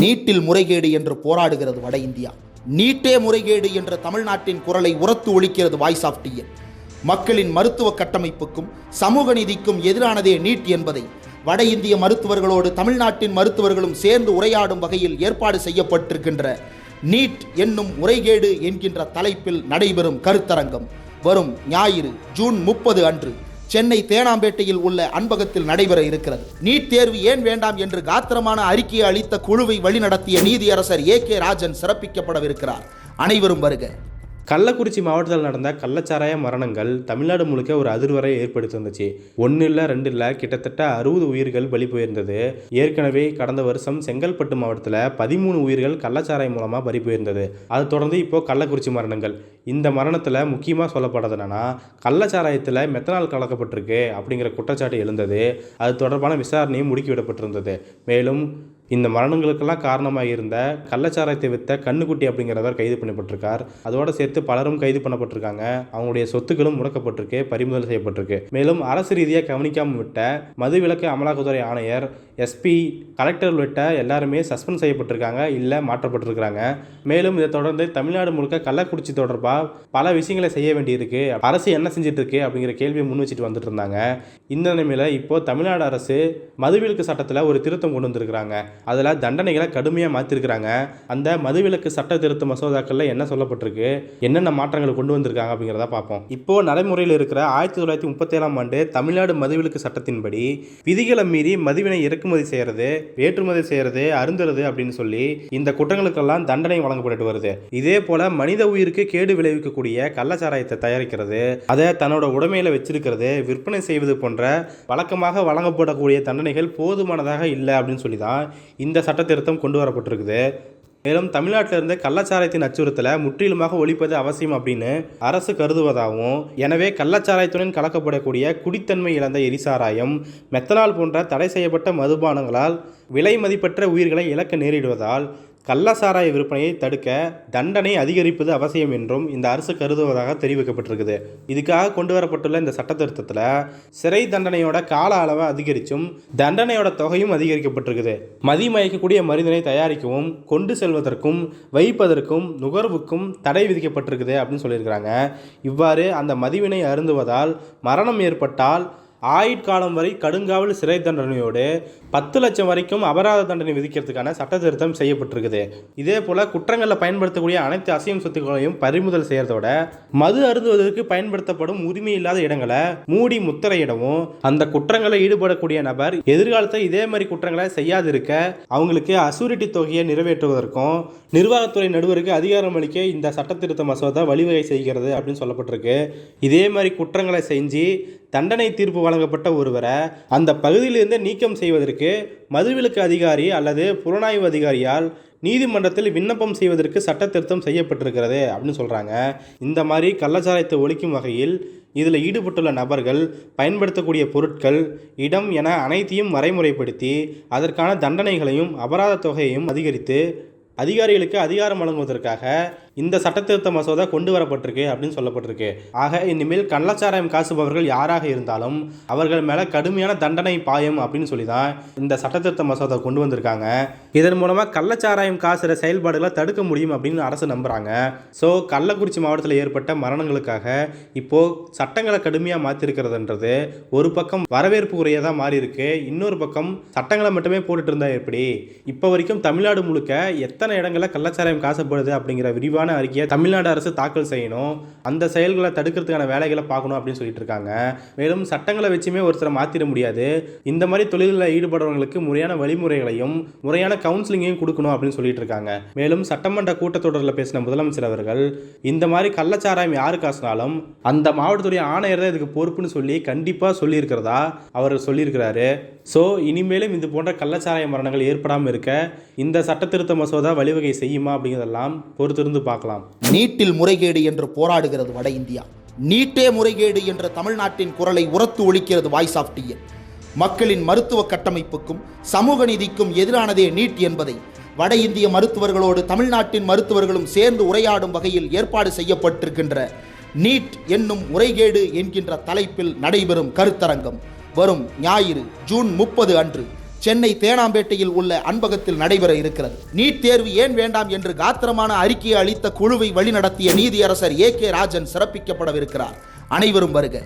நீட்டில் முறைகேடு என்று போராடுகிறது வட இந்தியா. நீட்டே முறைகேடு என்ற தமிழ்நாட்டின் குரலை உரத்து ஒழிக்கிறது வாய்ஸ் ஆஃப் டிஎன் மக்களின் மருத்துவ கட்டமைப்புக்கும் சமூக நீதிக்கும் எதிரானதே நீட் என்பதை வட இந்திய மருத்துவர்களோடு தமிழ்நாட்டின் மருத்துவர்களும் சேர்ந்து உரையாடும் வகையில் ஏற்பாடு செய்யப்பட்டிருக்கின்ற நீட் என்னும் முறைகேடு என்கின்ற தலைப்பில் நடைபெறும் கருத்தரங்கம் வரும் ஞாயிறு ஜூன் முப்பது அன்று சென்னை தேனாம்பேட்டையில் உள்ள அன்பகத்தில் நடைபெற இருக்கிறது. நீட் தேர்வு ஏன் வேண்டாம் என்று காத்திரமான அறிக்கையை அளித்த குழுவை வழிநடத்திய நீதியரசர் ஏ கே ராஜன் சிறப்பிக்கப்படவிருக்கிறார். அனைவரும் வருக. கள்ளக்குறிச்சி மாவட்டத்தில் நடந்த கள்ளச்சாராய மரணங்கள் தமிழ்நாடு முழுக்க ஒரு அதிர்வரை ஏற்படுத்தி வந்துச்சு ஒன்று இல்லை ரெண்டு இல்லை கிட்டத்தட்ட அறுபது உயிர்கள் பலி போயிருந்தது. ஏற்கனவே கடந்த வருஷம் செங்கல்பட்டு மாவட்டத்தில் பதிமூணு உயிர்கள் கள்ளச்சாராயம் மூலமாக பலி போயிருந்தது. அது தொடர்ந்து இப்போ கள்ளக்குறிச்சி மரணங்கள். இந்த மரணத்தில் முக்கியமாக சொல்லப்படுறது என்னன்னா கள்ளச்சாராயத்தில் மெத்தனால் கலக்கப்பட்டிருக்கு அப்படிங்கிற குற்றச்சாட்டு எழுந்தது. அது தொடர்பான விசாரணையும் முடுக்கிவிடப்பட்டிருந்தது மேலும் இந்த மரணங்களுக்கெல்லாம் காரணமாக இருந்த கள்ளச்சாராயத்தை வித்த கண்ணுக்குட்டி அப்படிங்கிறவர் கைது பண்ணப்பட்டிருக்கார். அதோடு சேர்த்து பலரும் கைது பண்ணப்பட்டிருக்காங்க. அவங்களுடைய சொத்துக்களும் முடக்கப்பட்டிருக்கு பறிமுதல் செய்யப்பட்டிருக்கு. மேலும் அரசு ரீதியாக கவனிக்காமல் விட்ட மதுவிலக்கு அமலாக்கத்துறை ஆணையர் எஸ்பி கலெக்டர் உள்ளிட்ட எல்லாருமே சஸ்பெண்ட் செய்யப்பட்டிருக்காங்க இல்லை மாற்றப்பட்டிருக்கிறாங்க. மேலும் இதை தொடர்ந்து தமிழ்நாடு முழுக்க கள்ளக்குறிச்சி தொடர்பாக பல விஷயங்களை செய்ய வேண்டியிருக்கு. அரசு என்ன செஞ்சுட்டு இருக்கு அப்படிங்கிற கேள்வியை முன் வச்சுட்டு வந்துட்டு இருந்தாங்க. இந்த நிலைமையில் இப்போ தமிழ்நாடு அரசு மதுவிலக்கு சட்டத்தில் ஒரு திருத்தம் கொண்டு வந்திருக்கிறாங்க. அதில் தண்டனைகளை கடுமையாக மாற்றிருக்கிறாங்க அந்த மதுவிலக்கு சட்ட திருத்த மசோதாக்களில் என்ன சொல்லப்பட்டிருக்கு? என்னென்ன மாற்றங்கள் கொண்டு வந்திருக்காங்க அப்படிங்கிறத பார்ப்போம். இப்போ நடைமுறையில் இருக்கிற ஆயிரத்தி தொள்ளாயிரத்தி முப்பத்தேழாம் ஆண்டு தமிழ்நாடு மதுவிலக்கு சட்டத்தின்படி விதிகளை மீறி மதுவினை இறக்குமதி செய்கிறது ஏற்றுமதி செய்கிறது அருந்துறது அப்படின்னு சொல்லி இந்த குற்றங்களுக்கெல்லாம் தண்டனை வழங்கப்பட்டு வருது. இதே போல மனித உயிருக்கு கேடு விளைவிக்கக்கூடிய கள்ளச்சாராயத்தை தயாரிக்கிறது அதை தன்னோட உடமையில் வச்சிருக்கிறது விற்பனை செய்வது போன்ற வழக்கமாக வழங்கப்படக்கூடிய தண்டனைகள் போதுமானதாக இல்லை அப்படின்னு சொல்லி தான் இந்த சட்ட திருத்தம் கொண்டு வரப்பட்டிருக்குது. மேலும் தமிழ்நாட்டில் இருந்து கள்ளச்சாராயத்தின் அச்சுறுத்தலை முற்றிலுமாக ஒழிப்பது அவசியம் அப்படின்னு அரசு கருதுவதாகவும் எனவே கள்ளச்சாராயத்துடன் கலக்கப்படக்கூடிய குடித்தன்மை இழந்த எரிசாராயம் மெத்தனால் போன்ற தடை செய்யப்பட்ட மதுபானங்களால் விலை மதிப்பற்ற உயிர்களை இழக்க நேரிடுவதால் கள்ளச்சாராய விற்பனையை தடுக்க தண்டனை அதிகரிப்பது அவசியம் என்றும் இந்த அரசு கருதுவதாக தெரிவிக்கப்பட்டிருக்குது. இதுக்காக கொண்டு வரப்பட்டுள்ள இந்த சட்ட திருத்தத்தில் சிறை தண்டனையோட கால அளவை அதிகரிச்சும் தண்டனையோட தொகையும் அதிகரிக்கப்பட்டிருக்குது. மதிமயக்கக்கூடிய மருந்தினை தயாரிக்கவும் கொண்டு செல்வதற்கும் வைப்பதற்கும் நுகர்வுக்கும் தடை விதிக்கப்பட்டிருக்குது அப்படின்னு சொல்லியிருக்கிறாங்க. இவ்வாறு அந்த மதிவினை அருந்துவதால் மரணம் ஏற்பட்டால் ஆயுட்காலம் வரை கடுங்காவல் சிறை தண்டனையோடு பத்து லட்சம் வரைக்கும் அபராத தண்டனை விதிக்கிறதுக்கான சட்ட திருத்தம் செய்யப்பட்டிருக்குது. இதே போல் குற்றங்களில் பயன்படுத்தக்கூடிய அனைத்து அசையும் சொத்துக்களையும் பறிமுதல் செய்கிறதோட மது அருந்துவதற்கு பயன்படுத்தப்படும் உரிமை இல்லாத இடங்களை மூடி முத்திரையிடவும் அந்த குற்றங்களில் ஈடுபடக்கூடிய நபர் எதிர்காலத்தில் இதே மாதிரி குற்றங்களை செய்யாதிருக்க அவங்களுக்கு அசூரிட்டி தொகையை நிறைவேற்றுவதற்கும் நிர்வாகத்துறை நடுவருக்கு அதிகாரம் அளிக்க இந்த சட்டத்திருத்த மசோதா வழிவகை செய்கிறது அப்படின்னு சொல்லப்பட்டிருக்கு. இதே மாதிரி குற்றங்களை செஞ்சு தண்டனை தீர்ப்பு வழங்கப்பட்ட ஒருவரை அந்த பகுதியிலிருந்து நீக்கம் செய்வதற்கு மதுவிலக்கு அதிகாரி அல்லது புலனாய்வு அதிகாரியால் நீதிமன்றத்தில் விண்ணப்பம் செய்வதற்கு சட்ட திருத்தம் செய்யப்பட்டிருக்கிறது அப்படின்னு சொல்கிறாங்க இந்த மாதிரி கள்ளச்சாராயத்தை ஒழிக்கும் வகையில் இதில் ஈடுபட்டுள்ள நபர்கள் பயன்படுத்தக்கூடிய பொருட்கள் இடம் என அனைத்தையும் வரைமுறைப்படுத்தி அதற்கான தண்டனைகளையும் அபராத தொகையையும் அதிகரித்து அதிகாரிகளுக்கு அதிகாரம் வழங்குவதற்காக இந்த சட்டத்திருத்த மசோதா கொண்டு வரப்பட்டிருக்கு அப்படின்னு சொல்லப்பட்டிருக்கு. ஆக இனிமேல் கள்ளச்சாராயம் காசுபவர்கள் யாராக இருந்தாலும் அவர்கள் மேலே கடுமையான தண்டனை பாயம் அப்படின்னு சொல்லி தான் இந்த சட்டத்திருத்த மசோதா கொண்டு வந்திருக்காங்க. இதன் மூலமாக கள்ளச்சாராயம் காசுற செயல்பாடுகளை தடுக்க முடியும் அப்படின்னு அரசு நம்புறாங்க. ஸோ கள்ளக்குறிச்சி மாவட்டத்தில் ஏற்பட்ட மரணங்களுக்காக இப்போது சட்டங்களை கடுமையாக மாற்றிருக்கிறதுன்றது ஒரு பக்கம் வரவேற்பு உரையாக மாறி இருக்கு இன்னொரு பக்கம் சட்டங்களை மட்டுமே போட்டுட்டு இருந்தா எப்படி? இப்போ வரைக்கும் தமிழ்நாடு முழுக்க எத்தனை இடங்களில் கள்ளச்சாராயம் காசப்படுது அப்படிங்கிற விரிவான அறிக்கையை தமிழ்நாடு அரசு தாக்கல் செய்யணும். அந்த செயல்களை தடுக்கிறதுக்கான வேலைகளை பார்க்கணும் அப்படின்னு சொல்லிட்டு இருக்காங்க. மேலும் சட்டங்களை வச்சுமே ஒருத்தரை மாற்றிட முடியாது. இந்த மாதிரி தொழிலில் ஈடுபடுறவங்களுக்கு முறையான வழிமுறைகளையும் முறையான கவுன்சிலிங்கையும் கொடுக்கணும் அப்படின்னு சொல்லிட்டு இருக்காங்க. மேலும் சட்டமன்ற கூட்டத்தொடரில் பேசின முதலமைச்சர் அவர்கள் இந்த மாதிரி கள்ளச்சாராயம் யாரு காசுனாலும் அந்த மாவட்டத்துடைய ஆணையர் தான் இதுக்கு பொறுப்புன்னு சொல்லி கண்டிப்பாக சொல்லியிருக்கிறதா அவர் சொல்லியிருக்கிறாரு. ஸோ இனிமேலும் இது போன்ற கள்ளச்சாராய மரணங்கள் ஏற்படாமல் இருக்க இந்த சட்ட திருத்த மசோதா வழிவகை செய்யுமா அப்படிங்கிறதெல்லாம் பொறுத்திருந்து பார்க்கலாம். நீட்டில் முறைகேடு என்று போராடுகிறது வட இந்தியா. நீட்டே முறைகேடு என்ற தமிழ்நாட்டின் குரலை உரத்து ஒழிக்கிறது வாய்ஸ் ஆஃப் டிஎன் மக்களின் மருத்துவ கட்டமைப்புக்கும் சமூக நீதிக்கும் எதிரானதே நீட் என்பதை வட இந்திய மருத்துவர்களோடு தமிழ்நாட்டின் மருத்துவர்களும் சேர்ந்து உரையாடும் வகையில் ஏற்பாடு செய்யப்பட்டிருக்கின்ற நீட் என்னும் முறைகேடு என்கின்ற தலைப்பில் நடைபெறும் கருத்தரங்கம் வரும் ஞாயிறு ஜூன் முப்பது அன்று. சென்னை தேனாம்பேட்டையில் உள்ள அன்பகத்தில் நடைபெற இருக்கிறது. நீட் தேர்வு ஏன் வேண்டாம் என்று காத்திரமான அறிக்கையை அளித்த குழுவை வழிநடத்திய நீதியரசர் ஏ கே ராஜன் சிறப்பிக்கப்படவிருக்கிறார். அனைவரும் வருக.